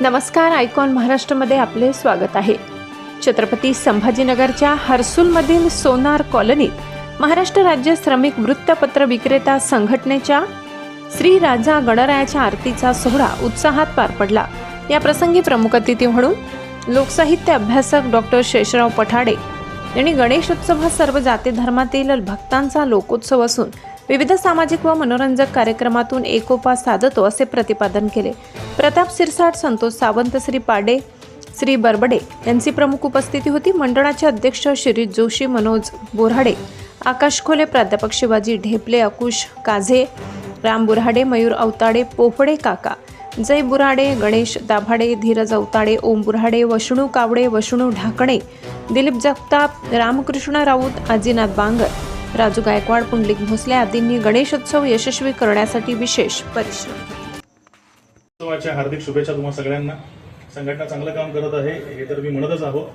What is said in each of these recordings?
नमस्कार आयकॉन महाराष्ट्रमध्ये आपले स्वागत आहे. छत्रपती संभाजीनगरच्या हर्सुलमधील सोनार कॉलनीत महाराष्ट्र राज्य श्रमिक वृत्तपत्र विक्रेता संघटनेच्या श्री राजा गणरायाच्या आरतीचा सोहळा उत्साहात पार पडला. या प्रसंगी प्रमुख अतिथी म्हणून लोकसाहित्य अभ्यासक डॉक्टर शेषराव पठाडे यांनी गणेशोत्सव हा सर्व जाती धर्मातील भक्तांचा लोकोत्सव असून विविध सामाजिक व मनोरंजक कार्यक्रमातून एकोपा साधतो असे प्रतिपादन केले. प्रताप सिरसाट संतोष सावंत श्री पाडे श्री बरबडे यांची प्रमुख उपस्थिती होती. मंडळाचे अध्यक्ष शिरीष जोशी मनोज बोराडे आकाश खोले प्राध्यापक शिवाजी ढेपले अकुश काझे राम बुराडे मयूर अवताडे पोफडे काका जय बुराडे गणेश दाभाडे धीरज अवताडे ओम बुराडे वष्णू कावडे वष्णू ढाकणे दिलीप जगताप रामकृष्ण राऊत आजीनाथ बांगर राजू गायकवाड पुंडलिक भोसले आदींनी गणेशोत्सव यशस्वी करण्यासाठी विशेष परिश्रम हार्दिक शुभेच्छा तुम्हा सगळ्यांना. संघटना चांगलं काम करत आहे हे तर मी म्हणतच आहोत.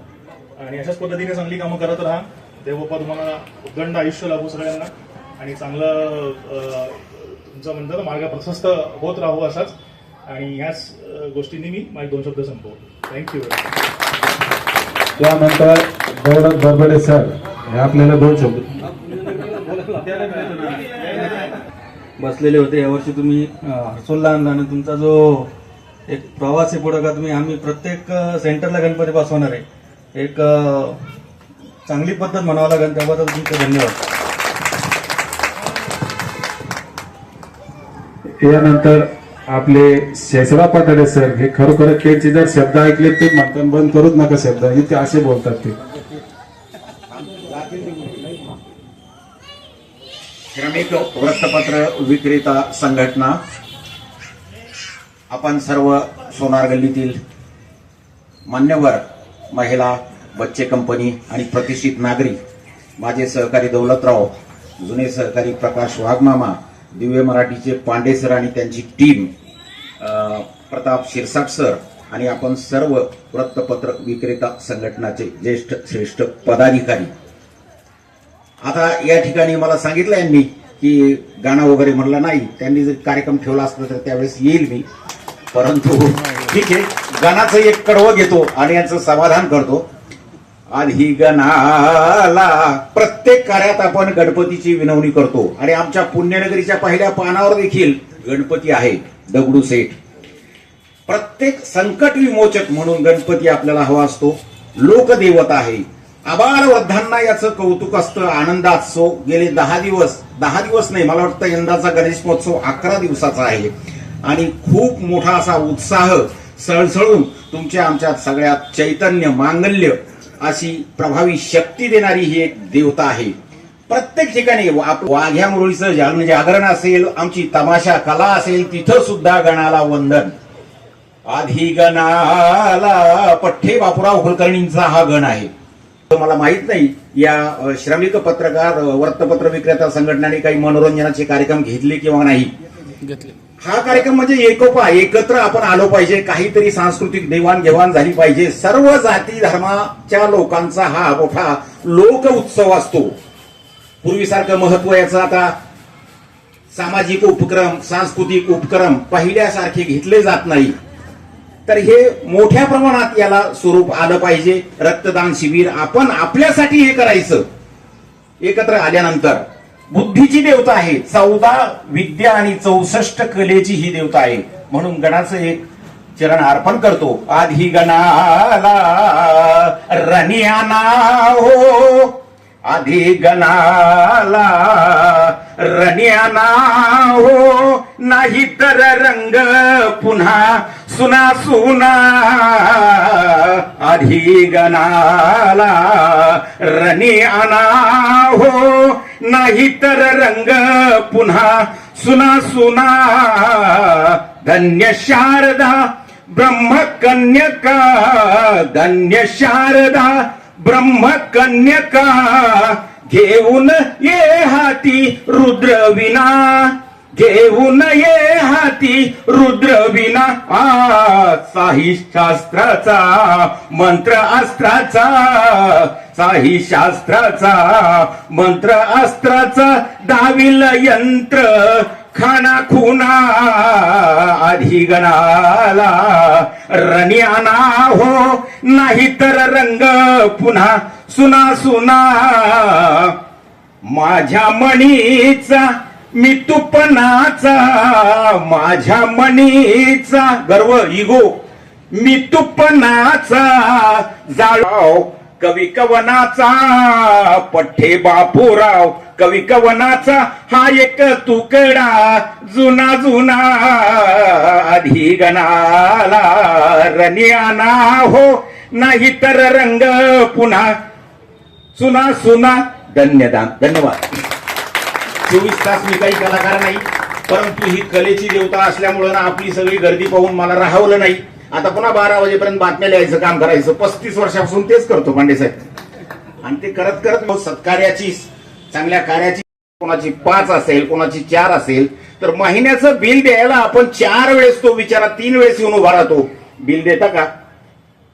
आणि अशाच पद्धतीने चांगली कामं करत राहा. देवबाप्पा तुम्हाला उदंड आयुष्य लाभू सगळ्यांना. आणि चांगलं तुमचं म्हणतात मार्ग प्रशस्त होत राहू असाच. आणि ह्याच गोष्टींनी मी माझे दोन शब्द संपवतो. थँक्यू त्यानंतर गौरव बरबडे सर हे आपल्याला दोन शब्द. बसलेले होते यावर्षी तुम्ही हर्सोलला आणला आणि तुमचा जो एक प्रवास आहे पुढं का तुम्ही आम्ही प्रत्येक सेंटरला गणपती बसवणार आहे. एक चांगली पद्धत म्हणावं लागेल त्याबद्दल तुमचे धन्यवाद. यानंतर आपले शेषराव पठाडे सर हे खरोखर त्यांचे जर शब्द ऐकले ते म्हणतात बंद करूच नका शब्द हे ते असे बोलतात ते. श्रमिक वृत्तपत्र विक्रेता संघटना आपण सर्व सोनार गल्लीतील मान्यवर महिला बच्चे कंपनी आणि प्रतिष्ठित नागरिक माझे सहकारी दौलतराव जुने सहकारी प्रकाश वाघमामा दिव्य मराठीचे पांडे सर आणि त्यांची टीम प्रताप शिरसाट सर आणि आपण सर्व वृत्तपत्र विक्रेता संघटनाचे ज्येष्ठ श्रेष्ठ पदाधिकारी. आता या ठिकाणी मला सांगितलं यांनी की गाणं वगैरे म्हणलं नाही त्यांनी जर कार्यक्रम ठेवला असता तर त्यावेळेस येईल मी. परंतु ठीक आहे गाण्याचं एक कडवं घेतो आणि यांचं समाधान करतो. आधी गणाला प्रत्येक कार्यात आपण गणपतीची विनवणी करतो. आणि आमच्या पुण्यनगरीच्या पहिल्या पानावर देखील गणपती आहे दगडू सेठ. प्रत्येक संकट विमोचक म्हणून गणपती आपल्याला हवा असतो. लोकदेवता आहे. आबाल वृद्धांना याचं कौतुक असतं आनंदात सो गेले दहा दिवस. दहा दिवस नाही मला वाटतं यंदाचा गणेश महोत्सव अकरा दिवसाचा आहे. आणि खूप मोठा असा उत्साह सळसळून तुमच्या आमच्या सगळ्यात चैतन्य मांगल्य अशी प्रभावी शक्ती देणारी ही एक देवता आहे. प्रत्येक ठिकाणी वाघ्या मुरळीचं जागरण असेल आमची तमाशा कला असेल तिथं सुद्धा गणाला वंदन. आधी गणाला पठ्ठे बापुराव कुलकर्णींचा हा गण आहे. मला माहीत नाही या श्रमिक पत्रकार वृत्तपत्र विक्रेता संघटनेने काही मनोरंजनाचे कार्यक्रम घेतले किंवा नाही? हा कार्यक्रम म्हणजे एकोपा एकत्र आपण आलो पाहिजे काहीतरी सांस्कृतिक देवाणघेवाण झाली पाहिजे. सर्व जाती धर्माच्या लोकांचा हा मोठा लोक उत्सव असतो. पूर्वीसारखं महत्त्व याचं आता सामाजिक उपक्रम सांस्कृतिक उपक्रम पहिल्यासारखे घेतले जात नाही. तर हे मोठ्या प्रमाणात याला स्वरूप आलं पाहिजे. रक्तदान शिबिर आपण आपल्यासाठी हे करायचं. एकत्र आल्यानंतर बुद्धीची देवता आहे. चौदा विद्या आणि चौसष्ट कलेची ही देवता आहे. म्हणून गणाचं एक चरण अर्पण करतो. आधी गणाला रनियाना हो आधी गणाला रनियाना हो नाही तर रंग पुन्हा सुना सुना आधी गणाला आणा हो नाही तर रंग पुन्हा सुना सुना. धन्य शारदा ब्रह्मकन्यका धन्य शारदा ब्रह्मकन्यका. घेऊन ये हाती रुद्रविना घेऊन ये हाती रुद्रविना आ साही शास्त्राचा मंत्र अस्त्राचा. साही शास्त्राचा मंत्र अस्त्राचा दाविल यंत्र खाना खुना आधी रनियाना हो नाही तर रंग पुन्हा सुना सुना. माझ्या मणीचा मी तुपणाचा माझ्या मणीचा. गर्व इगो मी तुपणाचा जाळाव. कवी कवनाचा पठ्ठे बापूराव. कवी कवनाचा हा एक तुकडा. जुना जुना अधिगणाला रनियाना हो. नाही तर रंग पुन्हा. सुना सुना. धन्यदान. धन्यवाद. चोवीस तास मी काही कलाकार नाही परंतु ही कलेची देवता असल्यामुळं ना आपली सगळी गर्दी पाहून मला राहवलं नाही. आता पुन्हा बारा वाजेपर्यंत बातम्या लिहायचं काम करायचं. पस्तीस वर्षापासून तेच करतो पांडे साहेब. आणि ते करत करत सत्कार्याची चांगल्या कार्याची कोणाची पाच असेल कोणाची चार असेल तर महिन्याचं बिल द्यायला आपण चार वेळेस तो विचारा तीन वेळेस येऊन उभा राहतो. बिल देता का?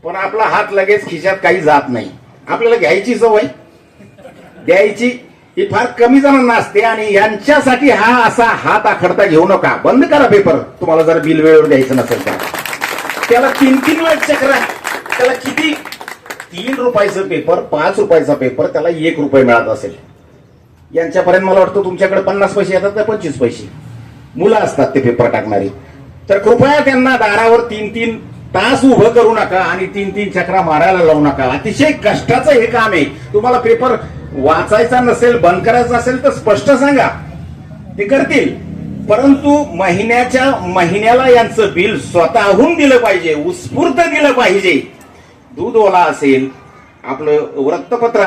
पण आपला हात लगेच खिशात काही जात नाही. आपल्याला घ्यायची सवय? द्यायची ही फार कमी जणांना असते आणि यांच्यासाठी हा असा हात आखडता घेऊ नका. बंद करा पेपर तुम्हाला जर बिल वेळेवर द्यायचं नसेल तर. त्याला तीन तीन वेळ चक्र त्याला किती? तीन रुपयाचं पेपर पाच रुपयाचा पेपर त्याला एक रुपये मिळत असेल. यांच्यापर्यंत मला वाटतं तुमच्याकडे पन्नास पैसे येतात तर पंचवीस पैसे? मुलं असतात ते पेपर टाकणारी. तर कृपया त्यांना दारावर तीन तीन तास उभं करू नका आणि तीन तीन चक्रा मारायला लावू नका. अतिशय कष्टाचं हे काम आहे. तुम्हाला पेपर वाचायचा नसेल बंद करायचा असेल तर स्पष्ट सांगा. ते करतील. परंतु महिन्याच्या महिन्याला यांचं बिल स्वतःहून दिलं पाहिजे उत्स्फूर्त दिलं पाहिजे. दूध ओला असेल आपलं वृत्तपत्र